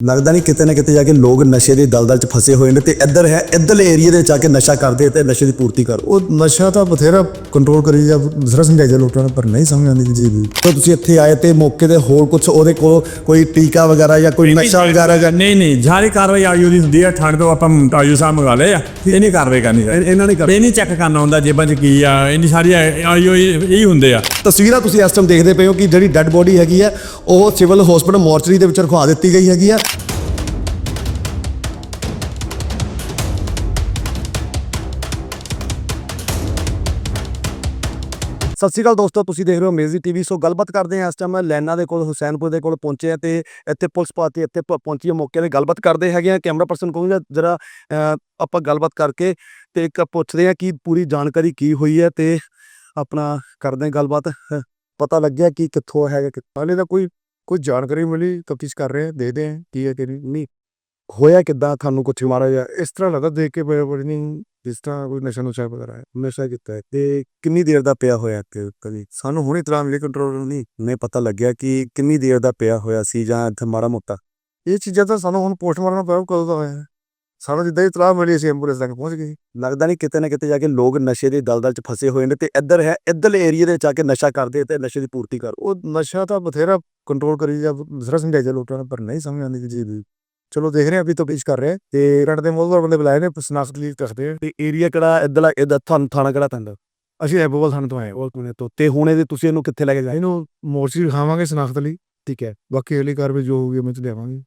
ਲੱਗਦਾ ਨਹੀਂ ਕਿਤੇ ਨਾ ਕਿਤੇ ਜਾ ਕੇ ਲੋਕ ਨਸ਼ੇ ਦੇ ਦਲਦਲ 'ਚ ਫਸੇ ਹੋਏ ਨੇ ਤੇ ਇੱਧਰ ਹੈ ਇੱਧਰਲੇ ਏਰੀਆ ਦੇ ਵਿੱਚ ਆ ਕੇ ਨਸ਼ਾ ਕਰਦੇ ਤੇ ਨਸ਼ੇ ਦੀ ਪੂਰਤੀ ਕਰ। ਉਹ ਨਸ਼ਾ ਤਾਂ ਬਥੇਰਾ ਕੰਟਰੋਲ ਕਰੀ ਜਾ ਜ਼ਰਾ ਸਮਝਾਈ ਜਾ ਲੋਕਾਂ ਨੂੰ ਪਰ ਨਹੀਂ ਸਮਝ ਆਉਂਦੀ ਜੀ। ਵੀ ਤੋ ਤੁਸੀਂ ਇੱਥੇ ਆਏ ਤੇ ਮੌਕੇ ਤੇ ਹੋਰ ਕੁਝ ਉਹਦੇ ਕੋਲ ਕੋਈ ਟੀਕਾ ਵਗੈਰਾ ਜਾਂ ਕੋਈ ਨਸ਼ਾ ਵਗੈਰਾ ਜਾਂ ਨਹੀਂ ਨਹੀਂ ਸਾਰੀ ਕਾਰਵਾਈ ਆਯੂ ਦੀ ਹੁੰਦੀ ਹੈ ਠੰਡ ਤੋਂ ਆਪਾਂ ਆਯੂ ਸਾਹਿਬ ਮੰਗਾ ਲਏ ਆ ਇਹ ਨਹੀਂ ਕਾਰਵਾਈ ਕਰਨੀ ਇਹ- ਇਹਨਾਂ ਨੇ ਕਰ ਇਹ ਨਹੀਂ ਚੈੱਕ ਕਰਨਾ ਹੁੰਦਾ ਜੇਬਾਂ 'ਚ ਕੀ ਆ ਇੰਨੀ ਸਾਰੀ ਆਯੂ ਹੀ ਹੁੰਦੇ ਆ। ਤਸਵੀਰਾਂ ਤੁਸੀਂ ਇਸ ਟਾਈਮ ਦੇਖਦੇ ਪਏ ਹੋ ਕਿ ਜਿਹੜੀ ਡੈੱਡ ਬੋਡੀ ਹੈਗੀ ਹੈ ਉਹ ਸਿਵਲ ਹਸਪੀਟਲ ਮੋਰਚਰੀ ਦੇ ਵਿੱਚ ਰਖਵਾ ਦਿੱਤੀ ਗਈ ਹੈਗੀ ਆ। ਸਤਿ ਸ਼੍ਰੀ ਅਕਾਲ ਦੋਸਤੋ, ਤੁਸੀਂ ਦੇਖ ਰਹੇ ਹੋ ਮੇਜ਼ੀ ਟੀਵੀ। ਸੋ ਗੱਲਬਾਤ ਕਰਦੇ ਹਾਂ ਇਸ ਟਾਈਮ ਲੈਨਾ ਦੇ ਕੋਲ, ਹੁਸੈਨਪੁਰ ਦੇ ਕੋਲ ਪਹੁੰਚੇ ਆ ਤੇ ਇੱਥੇ ਪੁਲਿਸ ਪਾਰਟੀ ਇੱਥੇ ਪ- ਪਹੁੰਚੀ ਹੈ ਮੌਕੇ ਤੇ ਗੱਲਬਾਤ ਕਰਦੇ ਹੈਗੇ ਆ। ਕੈਮਰਾ ਪਰਸਨ ਕਹੂੰਗਾ, ਜਰਾ ਆਪਾਂ ਗੱਲਬਾਤ ਕਰਕੇ ਤੇ ਇੱਕ ਪੁੱਛਦੇ ਆ ਕਿ ਪੂਰੀ ਜਾਣਕਾਰੀ ਕੀ ਹੋਈ ਹੈ ਤੇ ਆਪਣਾ ਕਰਦੇ ਹਾਂ ਗੱਲਬਾਤ। ਪਤਾ ਲੱਗਿਆ ਕਿ ਕਿੱਥੋਂ ਹੈਗਾ ਕਿੱਥੋਂ ਹਾਲੇ ਤਾਂ ਕੋਈ ਕੋਈ ਜਾਣਕਾਰੀ ਮਿਲੀ, ਤਫਤੀਸ਼ ਕਰ ਰਹੇ ਆ, ਦੇਖਦੇ ਆ ਕੀ ਹੈ, ਕਿ ਨਹੀਂ। ਹੋਇਆ ਕਿੱਦਾਂ, ਤੁਹਾਨੂੰ ਕੁਛ ਮਾਰਾ ਜਾਂ ਇਸ ਤਰ੍ਹਾਂ ਲੱਗਦਾ ਦੇਖ ਕੇ ਨਹੀਂ ਜਿਸ ਤਰ੍ਹਾਂ ਕੋਈ ਨਸ਼ਾ ਨੁਸ਼ਾ ਵਗੈਰਾ ਹੈ, ਨਸ਼ਾ ਕੀਤਾ ਹੈ, ਤੇ ਕਿੰਨੀ ਦੇਰ ਦਾ ਪਿਆ ਹੋਇਆ ਕਿ ਕਦੀ? ਸਾਨੂੰ ਹੁਣੇ ਇਤਲਾਹ ਮਿਲੀ ਕੰਟਰੋਲ ਨਹੀਂ ਨਹੀਂ ਪਤਾ ਲੱਗਿਆ ਕਿ ਕਿੰਨੀ ਦੇਰ ਦਾ ਪਿਆ ਹੋਇਆ ਸੀ ਜਾਂ ਇੱਥੇ ਮਾੜਾ ਮੋਟਾ। ਇਹ ਚੀਜ਼ਾਂ ਤਾਂ ਸਾਨੂੰ ਹੁਣ ਪੋਸਟਮਾਰਟਮ ਪਿਆ ਕਦੋਂ ਦਾ ਹੋਇਆ? ਸਾਨੂੰ ਜਿੱਦਾਂ ਹੀ ਤਲਾਹ ਮਿਲੀ, ਅਸੀਂ ਐਂਬੂਲੈਂਸ ਤੱਕ ਪਹੁੰਚ ਗਈ ਲੱਗਦਾ ਨਹੀਂ ਕਿਤੇ ਨਾ ਕਿਤੇ ਜਾ ਕੇ ਲੋਕ ਨਸ਼ੇ ਦੇ ਦਲਦਲ 'ਚ ਫਸੇ ਹੋਏ ਨੇ ਤੇ ਇੱਧਰ ਹੈ, ਇੱਧਰਲੇ ਏਰੀਆ ਦੇ ਵਿੱਚ ਆ ਕੇ ਨਸ਼ਾ ਕਰਦੇ ਤੇ ਨਸ਼ੇ ਦੀ ਪੂਰਤੀ ਕਰ। ਉਹ ਨਸ਼ਾ ਤਾਂ ਬਥੇਰਾ ਕੰਟਰੋਲ ਕਰੀ ਜਾ ਜ਼ਰਾ ਸਮਝਾਈ ਜਾ ਲੋਕਾਂ ਪਰ ਨਹੀਂ ਸਮਝ ਆਉਂਦੀ ਜੀ ਚਲੋ ਦੇਖ ਰਹੇ ਹਾਂ ਅਭੀ ਤਫਤੀਸ਼ ਕਰ ਰਹੇ ਤੇ ਰਣ ਦੇ ਮੋਲਵਰ ਬੰਦੇ ਬੁਲਾਏ ਨੇ ਸਨਾਖਤ ਲਈ ਆ। ਤੇ ਏਰੀਆ ਕਿਹੜਾ ਇਹਦਾ ਤੁਹਾਨੂੰ ਥਾਣਾ ਕਿਹੜਾ ਪੈਂਦਾ? ਅਸੀਂ ਐਬੋਵਲ ਥਾਣੇ ਤੋਂ ਆਏ। ਉਹ ਕੋਨੇ ਤੋਂ। ਤੇ ਹੁਣ ਇਹਦੇ ਤੁਸੀਂ ਇਹਨੂੰ ਕਿੱਥੇ ਲੈ ਕੇ ਜਾਏ? ਇਹਨੂੰ ਮੋਰਚੀ ਦਿਖਾਵਾਂਗੇ ਸਨਾਖਤ ਲਈ। ਠੀਕ ਹੈ। ਬਾਕੀ ਅਗਲੀ ਕਾਰਵਾਈ ਜੋ ਹੋਊਗੀ ਮੈਂ ਤੇ ਲਿਆਵਾਂਗੇ।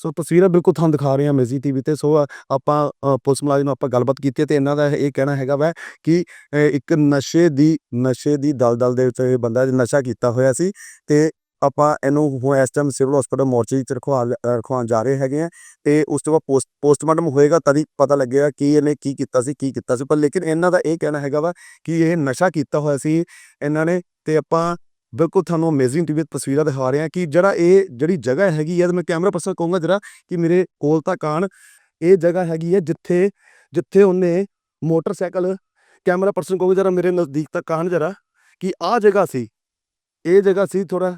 ਸੋ ਤਸਵੀਰਾਂ ਬਿਲਕੁਲ ਤੁਹਾਨੂੰ ਦਿਖਾ ਰਹੇ ਹਾਂ ਮੇਜ਼ੀ ਟੀਵੀ ਤੇ। ਸੋ ਆਪਾਂ ਪੁਲਿਸ ਮੁਲਾਜ਼ਮ ਨਾਲ ਆਪਾਂ ਗੱਲਬਾਤ ਕੀਤੀ ਤੇ ਇਹਨਾਂ ਦਾ ਇਹ ਕਹਿਣਾ ਹੈਗਾ ਵਾ ਕਿ ਇੱਕ ਨਸ਼ੇ ਦੀ ਨਸ਼ੇ ਦੀ ਦਲਦਲ ਦੇ ਵਿੱਚ ਇਹ ਬੰਦਾ ਨਸ਼ਾ ਕੀਤਾ ਹੋਇਆ ਸੀ ਤੇ ਆਪਾਂ ਇਹਨੂੰ ਹੁਣ ਇਸ ਟਾਈਮ ਸਿਵਲ ਹਸਪੀਟਲ ਮੋਰਚੇ ਵਿੱਚ ਰਖਵਾ ਲ- ਰਖਵਾਉਣ ਜਾ ਰਹੇ ਹੈਗੇ ਆ ਤੇ ਉਸ ਤੋਂ ਬਾਅਦ ਪੋਸਟ ਪੋਸਟਮਾਰਟਮ ਹੋਏਗਾ ਤਦ ਹੀ ਪਤਾ ਲੱਗੇਗਾ ਕਿ ਇਹਨੇ ਕੀ ਕੀਤਾ ਸੀ, ਕੀ ਕੀਤਾ ਸੀ। ਪਰ ਲੇਕਿਨ ਇਹਨਾਂ ਦਾ ਇਹ ਕਹਿਣਾ ਹੈਗਾ ਵਾ ਕਿ ਇਹ ਨਸ਼ਾ ਕੀਤਾ ਹੋਇਆ ਸੀ ਇਹਨਾਂ ਨੇ ਤੇ ਆਪਾਂ ਬਿਲਕੁਲ ਤੁਹਾਨੂੰ ਅਮੇਜ਼ਿੰਗ ਟੀਵੀ ਤਸਵੀਰਾਂ ਦਿਖਾ ਰਹੇ ਹਾਂ ਕਿ ਜਿਹੜਾ ਇਹ ਜਿਹੜੀ ਜਗ੍ਹਾ ਹੈਗੀ ਹੈ ਮੈਂ ਕੈਮਰਾ ਪਰਸਨ ਕਹੂੰਗਾ ਜਰਾ ਕਿ ਮੇਰੇ ਕੋਲ ਤੱਕ ਆਣ ਇਹ ਜਗ੍ਹਾ ਹੈਗੀ ਹੈ ਜਿੱਥੇ ਜਿੱਥੇ ਉਹਨੇ ਮੋਟਰਸਾਈਕਲ ਕੈਮਰਾ ਪਰਸਨ ਕਹੂੰਗਾ ਜਰਾ ਮੇਰੇ ਨਜ਼ਦੀਕ ਤੱਕ ਆਣ ਜਰਾ ਕਿ ਆਹ ਜਗ੍ਹਾ ਸੀ, ਇਹ ਜਗ੍ਹਾ ਸੀ ਥੋੜਾ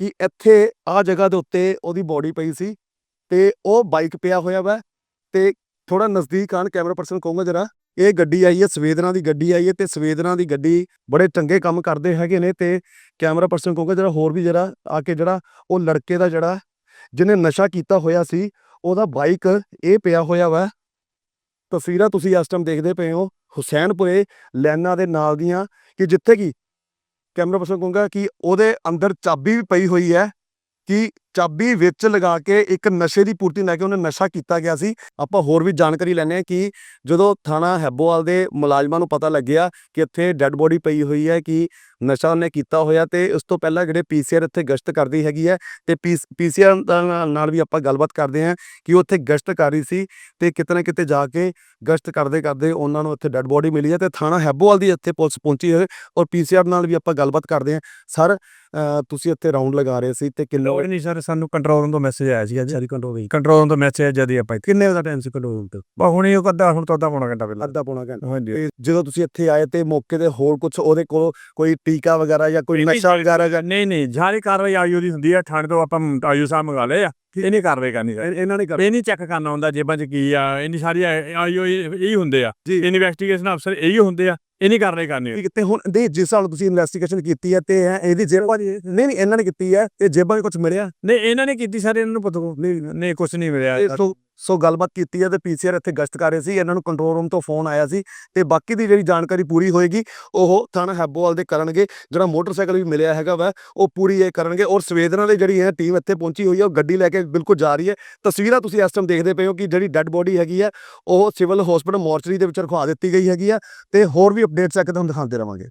ਕਿ ਇੱਥੇ ਆਹ ਜਗ੍ਹਾ ਦੇ ਉੱਤੇ ਉਹਦੀ ਬੋਡੀ ਪਈ ਸੀ ਤੇ ਉਹ ਬਾਈਕ ਪਿਆ ਹੋਇਆ ਵਾ ਤੇ ਥੋੜਾ ਨਜ਼ਦੀਕ ਆਣ ਕੈਮਰਾ ਪਰਸਨ ਕਹੂੰਗਾ ਜਰਾ, ਇਹ ਗੱਡੀ ਆਈ ਹੈ, ਸਵੇਦਨਾ ਦੀ ਗੱਡੀ ਆਈ ਹੈ ਤੇ ਸਵੇਦਨਾ ਦੀ ਗੱਡੀ ਬੜੇ ਚੰਗੇ ਕੰਮ ਕਰਦੇ ਹੈਗੇ ਨੇ ਤੇ ਕੈਮਰਾ ਪਰਸਨ ਕਹੂੰਗਾ ਜਰਾ ਹੋਰ ਵੀ ਜਰਾ ਆ ਕੇ ਜਿਹੜਾ ਉਹ ਲੜਕੇ ਦਾ ਜਿਹੜਾ ਜਿਹਨੇ ਨਸ਼ਾ ਕੀਤਾ ਹੋਇਆ ਸੀ, ਉਹਦਾ ਬਾਈਕ ਇਹ ਪਿਆ ਹੋਇਆ ਵਾ। ਤਸਵੀਰਾਂ ਤੁਸੀਂ ਇਸ ਟਾਈਮ ਦੇਖਦੇ ਪਏ ਹੋ ਹੁਸੈਨਪੁਰੇ ਲੈਨਾ ਦੇ ਨਾਲ ਦੀਆਂ ਕਿ ਜਿੱਥੇ ਕੀ ਕੈਮਰਾ ਪਰਸਨ ਕਹੂੰਗਾ ਕਿ ਉਹਦੇ ਅੰਦਰ ਚਾਬੀ ਵੀ ਪਈ ਹੋਈ ਹੈ ਕਿ ਚਾਬੀ ਵਿੱਚ ਲਗਾ ਕੇ ਇੱਕ ਨਸ਼ੇ ਦੀ ਪੂਰਤੀ ਲੈ ਕੇ ਉਹਨੇ ਨਸ਼ਾ ਕੀਤਾ ਗਿਆ ਸੀ। ਆਪਾਂ ਹੋਰ ਵੀ ਜਾਣਕਾਰੀ ਲੈਣੇ ਆ ਕਿ ਜਦੋਂ ਥਾਣਾ ਹੈਬੋਵਾਲ ਦੇ ਮੁਲਾਜ਼ਮਾਂ ਨੂੰ ਪਤਾ ਲੱਗਿਆ ਕਿ ਇੱਥੇ ਡੈੱਡ ਬੋਡੀ ਪਈ ਹੋਈ ਹੈ ਕਿ ਨਸ਼ਾ ਉਹਨੇ ਕੀਤਾ ਹੋਇਆ ਤੇ ਉਸ ਤੋਂ ਪਹਿਲਾਂ ਜਿਹੜੇ ਪੀਸੀਆਰ ਇੱਥੇ ਗਸ਼ਤ ਕਰਦੀ ਹੈਗੀ ਹੈ ਤੇ ਪੀਸੀਆਰ ਨਾਲ ਵੀ ਆਪਾਂ ਗੱਲਬਾਤ ਕਰਦੇ ਹਾਂ ਕਿ ਉਹ ਉੱਥੇ ਗਸ਼ਤ ਕਰ ਰਹੀ ਸੀ ਤੇ ਕਿਤੇ ਨਾ ਕਿਤੇ ਜਾ ਕੇ ਗਸ਼ਤ ਕਰਦੇ ਕਰਦੇ ਉਹਨਾਂ ਨੂੰ ਇੱਥੇ ਡੈੱਡ ਬੋਡੀ ਮਿਲੀ ਹੈ ਤੇ ਥਾਣਾ ਹੈਬੋਵਾਲ ਦੀ ਇੱਥੇ ਪੁਲਿਸ ਪਹੁੰਚੀ ਹੈ ਔਰ ਪੀਸੀਆਰ ਨਾਲ ਵੀ ਆਪਾਂ ਗੱਲਬਾਤ ਕਰਦੇ ਹਾਂ। ਸਰ ਤੁਸੀਂ ਇੱਥੇ ਰਾਉਂਡ ਲਗਾ ਰਹੇ ਸੀ ਤੇ ਕਿੰਨੇ ਲੋੜ ਨਹੀਂ ਸਰ ਸਾਨੂੰ ਕੰਟਰੋਲ ਰੂਮ ਤੋਂ ਮੈਸੇਜ ਆਇਆ ਸੀ ਅੱਜ ਸਾਰੀ ਕੰਟਰੋਲ ਗਈ ਕੰਟਰੋਲ ਰੂਮ ਤੋਂ ਮੈਸੇਜ ਆਇਆ ਜਦ ਹੀ ਆਪਾਂ ਕਿੰਨੇ ਦਾ ਟਾਈਮ ਸੀ ਕੰਟਰੋਲ ਤੋਂ? ਬਾ ਹੁਣੇ ਉਹ ਅੱਧਾ ਹੁਣ ਤੋਂ ਅੱਧਾ ਪੌਣਾ ਘੰਟਾ ਪਹਿਲਾਂ। ਅੱਧਾ ਪੌਣਾ ਘੰਟਾ। ਹਾਂਜੀ। ਜਦੋਂ ਤੁਸੀਂ ਇੱਥੇ ਆਏ ਤੇ ਮੌਕੇ ਤੇ ਹੋਰ ਕੁਝ ਉਹਦੇ ਕੋਲ ਕੋਈ ਟੀਕਾ ਵਗੈਰਾ ਜਾਂ ਕੋਈ ਨਸ਼ਾ ਵਗੈਰਾ ਜਾਂ ਨਹੀਂ ਨਹੀਂ ਸਾਰੀ ਕਾਰਵਾਈ ਆਯੂ ਦੀ ਹੁੰਦੀ ਹੈ ਠੰਡ ਤੋਂ ਆਪਾਂ ਆਯੂ ਸਾਹਿਬ ਮੰਗਾ ਲਏ ਆ ਇਹ ਨਹੀਂ ਕਾਰਵਾਈ ਕਰਨੀ ਇਹ- ਇਹਨਾਂ ਨੇ ਕਰ ਇਹ ਨਹੀਂ ਚੈੱਕ ਕਰਨਾ ਹੁੰਦਾ ਜੇਬਾਂ 'ਚ ਕੀ ਆ ਇੰਨੀ ਸਾਰੀ ਆਯੂ ਹੀ ਹੁੰਦੇ ਆ। ਇਨਵੈਸਟੀਗੇਸ਼ਨ ਅਫਸਰ ਇਹੀ ਹੁੰਦੇ ਆ ਇਹ ਨਹੀਂ ਕਾਰਵਾਈ ਕਰਨੀ ਕਿਤੇ ਹੁਣ ਦੇ ਜਿਸ ਨਾਲ ਤੁਸੀਂ ਇਨਵੈਸਟੀਗੇਸ਼ਨ ਕੀਤੀ ਹੈ ਤੇ ਇਹ- ਇਹਦੀ ਜੇਬਾਂ ਨਹੀਂ ਨਹੀਂ ਇਹਨਾਂ ਨੇ ਕੀਤੀ ਹੈ ਤੇ ਜੇਬਾਂ 'ਚ ਕੁਝ ਮਿਲਿਆ? ਨਹੀਂ ਇਹਨਾਂ ਨੇ ਕੀਤੀ ਸਾਰੇ ਇਹਨਾਂ ਨੂੰ ਪਤਾ ਨਹੀਂ ਨਹੀਂ। ਕੁਝ ਨਹੀਂ ਮਿਲਿਆ। ਤੇ ਸੋ ਗੱਲਬਾਤ ਕੀਤੀ ਹੈ ਤੇ ਪੀਸੀਆਰ ਇੱਥੇ ਗਸ਼ਤ ਕਰ ਰਹੇ ਸੀ, ਇਹਨਾਂ ਨੂੰ ਕੰਟਰੋਲ ਰੂਮ ਤੋਂ ਫੋਨ ਆਇਆ ਸੀ ਤੇ ਬਾਕੀ ਦੀ ਜਿਹੜੀ ਜਾਣਕਾਰੀ ਪੂਰੀ ਹੋਏਗੀ, ਉਹ ਥਾਣਾ ਹੈਬੋਵਾਲ ਦੇ ਕਰਨਗੇ, ਜਿਹੜਾ ਮੋਟਰਸਾਈਕਲ ਵੀ ਮਿਲਿਆ ਹੈਗਾ ਵਾ, ਉਹ ਪੂਰੀ ਇਹ ਕਰਨਗੇ ਔਰ ਸਵੇਦਨਾ ਦੀ ਜਿਹੜੀ ਹੈ ਟੀਮ ਇੱਥੇ ਪਹੁੰਚੀ ਹੋਈ ਹੈ, ਉਹ ਗੱਡੀ ਲੈ ਕੇ ਬਿਲਕੁਲ ਜਾ ਰਹੀ ਹੈ। ਤਸਵੀਰਾਂ ਤੁਸੀਂ ਇਸ ਟਾਈਮ ਦੇਖਦੇ ਪਏ ਹੋ ਕਿ ਜਿਹੜੀ ਡੈੱਡ ਬੋਡੀ ਹੈਗੀ ਹੈ, ਉਹ ਸਿਵਲ ਹਸਪੀਟਲ ਮੋਰਚਰੀ ਦੇ ਵਿੱਚ ਰਖਵਾ ਦਿੱਤੀ ਗਈ ਹੈਗੀ ਆ ਤੇ ਹੋਰ ਵੀ ਅਪਡੇਟਸ ਆ ਕਿ ਤੁਹਾਨੂੰ ਦਿਖਾਉਂਦੇ ਰਵਾਂਗੇ।